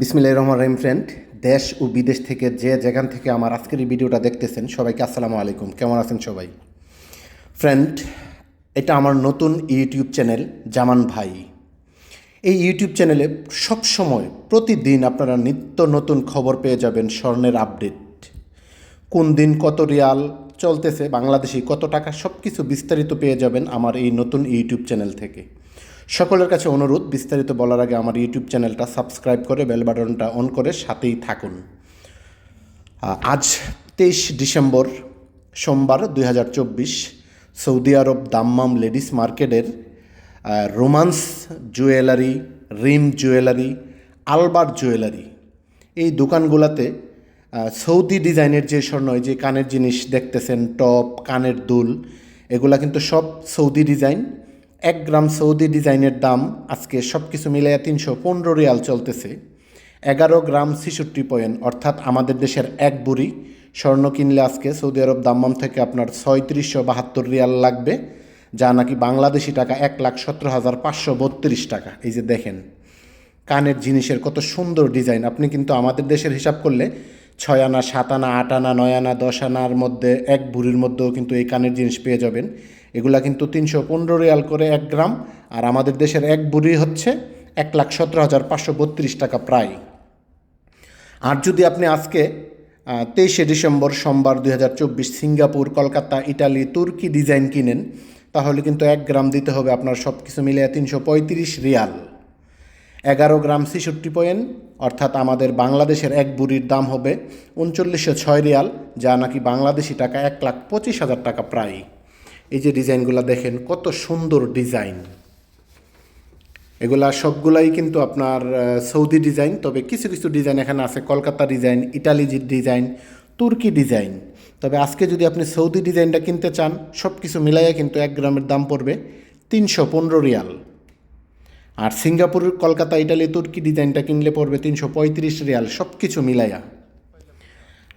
বিসমিল্লাহ রহমান রহিম ফ্রেন্ড দেশ ও বিদেশ থেকে যে যেখান থেকে আমার আজকের এই ভিডিওটা দেখতেছেন, সবাইকে আসসালামু আলাইকুম। কেমন আছেন সবাই? ফ্রেন্ড এটা আমার নতুন ইউটিউব চ্যানেল, জামান ভাই। এই ইউটিউব চ্যানেলে সব সময় প্রতিদিন আপনারা নিত্য নতুন খবর পেয়ে যাবেন স্বর্ণের আপডেট কোন দিন কত রিয়াল চলতেছে, বাংলাদেশি কত টাকা সব কিছু বিস্তারিত পেয়ে যাবেন আমার এই নতুন ইউটিউব চ্যানেল থেকে। সকলের কাছে অনুরোধ, বিস্তারিত বলার আগে আমার ইউটিউব চ্যানেলটা সাবস্ক্রাইব করে বেল বাটনটা অন করে সাথেই থাকুন। আজ তেইশ ডিসেম্বর, সোমবার দু হাজার চব্বিশ, সৌদি আরব দাম্মাম লেডিস মার্কেটের Romance jewellery Reem jewellery, Albar jewellery. এই দোকানগুলোতে সৌদি ডিজাইনের যে স্বর্ণ যে কানের জিনিস দেখতেছেন, টপ, কানের দুল, এগুলা কিন্তু সব সৌদি ডিজাইন। এক গ্রাম সৌদি ডিজাইনের দাম আজকে সব কিছু মিলিয়ে তিনশো পনেরো রিয়াল চলতেছে। এগারো গ্রাম ছিষট্টি পয়েন্ট, অর্থাৎ আমাদের দেশের এক বুড়ি স্বর্ণ কিনলে আজকে সৌদি আরব দাম্মাম থেকে আপনার ছয়ত্রিশশো বাহাত্তর রিয়াল লাগবে, যা নাকি বাংলাদেশি টাকা এক লাখ সতেরো হাজার পাঁচশো বত্রিশ টাকা। এই যে দেখেন, কানের জিনিসের কত সুন্দর ডিজাইন। আপনি কিন্তু আমাদের দেশের হিসাব করলে ছয় আনা, সাত আনা, আট আনা, নয় আনা, দশ আনার মধ্যে এক ভুরির মধ্যেও কিন্তু এই কানের জিনিস পেয়ে যাবেন। এগুলা কিন্তু তিনশো পনেরো রিয়াল করে এক গ্রাম আর আমাদের দেশের এক বুড়ি হচ্ছে এক লাখ সতেরো হাজার পাঁচশো বত্রিশ টাকা প্রায়। আর যদি আপনি আজকে তেইশে ডিসেম্বর সোমবার দুই হাজার চব্বিশ সিঙ্গাপুর, কলকাতা, ইটালি, তুর্কি ডিজাইন কিনেন, তাহলে কিন্তু এক গ্রাম দিতে হবে আপনার সব কিছু মিলিয়ে তিনশো পঁয়ত্রিশ রিয়াল। এগারো গ্রাম ছিষট্টি পয়েন্ট, অর্থাৎ আমাদের বাংলাদেশের এক বুড়ির দাম হবে উনচল্লিশশো ছয় রিয়াল, যা নাকি বাংলাদেশি টাকা এক লাখ পঁচিশ হাজার টাকা প্রায়। এই যে ডিজাইনগুলো দেখেন, কত সুন্দর ডিজাইন। এগুলা সবগুলাই কিন্তু আপনার সৌদি ডিজাইন, তবে কিছু কিছু ডিজাইন এখানে আছে, কলকাতা ডিজাইন ইটালিজির ডিজাইন, তুর্কি ডিজাইন। তবে আজকে যদি আপনি সৌদি ডিজাইনটা কিনতে চান সব কিছু মিলাইয়া কিন্তু এক গ্রামের দাম পড়বে তিনশো পনেরো রিয়াল। আর সিঙ্গাপুর, কলকাতা, ইটালি, তুর্কি ডিজাইনটা কিনলে পড়বে তিনশো পঁয়ত্রিশ রিয়াল সব কিছু মিলাইয়া।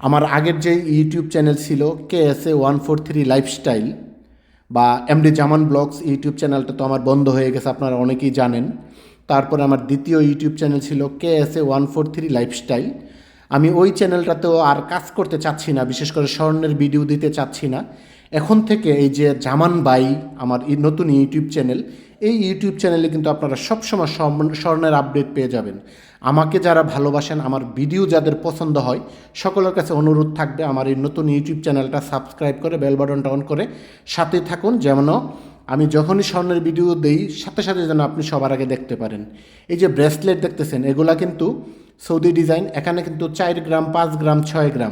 আমার আগের যে ইউটিউব চ্যানেল ছিল K S A one four three lifestyle বা এমডি জামান ব্লগস ইউটিউব চ্যানেলটা তো আমার বন্ধ হয়ে গেছে, আপনারা অনেকেই জানেন। তারপরে আমার দ্বিতীয় ইউটিউব চ্যানেল ছিল K S A one four three lifestyle. আমি ওই চ্যানেলটাতেও আর কাজ করতে চাচ্ছি না, বিশেষ করে স্বর্ণের ভিডিও দিতে চাচ্ছি না। এখন থেকে এই যে জামান বাই, আমার নতুন ইউটিউব চ্যানেল এই ইউটিউব চ্যানেলে কিন্তু আপনারা সবসময় স্বর্ণ- স্বর্ণের আপডেট পেয়ে যাবেন। আমাকে যারা ভালোবাসেন, আমার ভিডিও যাদের পছন্দ হয়, সকলের কাছে অনুরোধ থাকবে আমার এই নতুন ইউটিউব চ্যানেলটা সাবস্ক্রাইব করে, বেল বাটনটা অন করে সাথে থাকুন যেমন আমি যখনই স্বর্ণের ভিডিও দেই, সাথে সাথে যেন আপনি সবার আগে দেখতে পারেন। এই যে ব্রেসলেট দেখতেছেন, এগুলা কিন্তু সৌদি ডিজাইন, এখানে কিন্তু চার গ্রাম, পাঁচ গ্রাম, ছয় গ্রাম।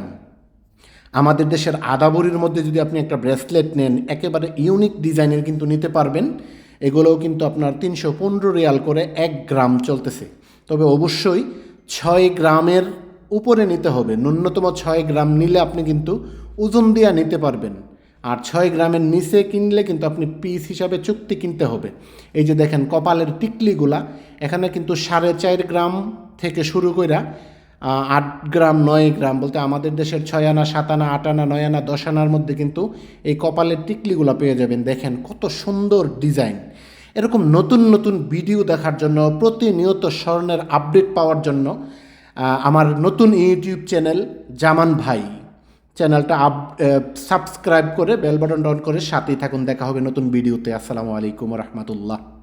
আমাদের দেশের আদাবরির মধ্যে যদি আপনি একটা ব্রেসলেট নেন, একেবারে ইউনিক ডিজাইনের কিন্তু নিতে পারবেন। এগুলোও কিন্তু আপনার তিনশো পনেরো রিয়াল করে এক গ্রাম চলতেছে। তবে অবশ্যই ছয় গ্রামের উপরে নিতে হবে। ন্যূনতম ছয় গ্রাম নিলে আপনি কিন্তু ওজন দিয়া নিতে পারবেন। আর ছয় গ্রামের নিচে কিনলে কিন্তু আপনি পিস হিসাবে চুক্তি কিনতে হবে। এই যে দেখেন কপালের টিকলিগুলা এখানে কিন্তু সাড়ে চার গ্রাম থেকে শুরু আহ, আট গ্রাম, নয় গ্রাম বলতে আমাদের দেশের ছয় আনা, সাত আনা, আট আনা, নয় আনা, দশ আনার মধ্যে কিন্তু এই কপালের টিকলিগুলো পেয়ে যাবেন। দেখেন কত সুন্দর ডিজাইন। এরকম নতুন নতুন ভিডিও দেখার জন্য, প্রতিনিয়ত স্বর্ণের আপডেট পাওয়ার জন্য আমার নতুন ইউটিউব চ্যানেল জামান ভাই। চ্যানেলটা আপ সাবস্ক্রাইব করে, বেল বাটন করে সাথেই থাকুন। দেখা হবে নতুন ভিডিওতে। আসসালামু আলাইকুম রহমতুল্লাহ।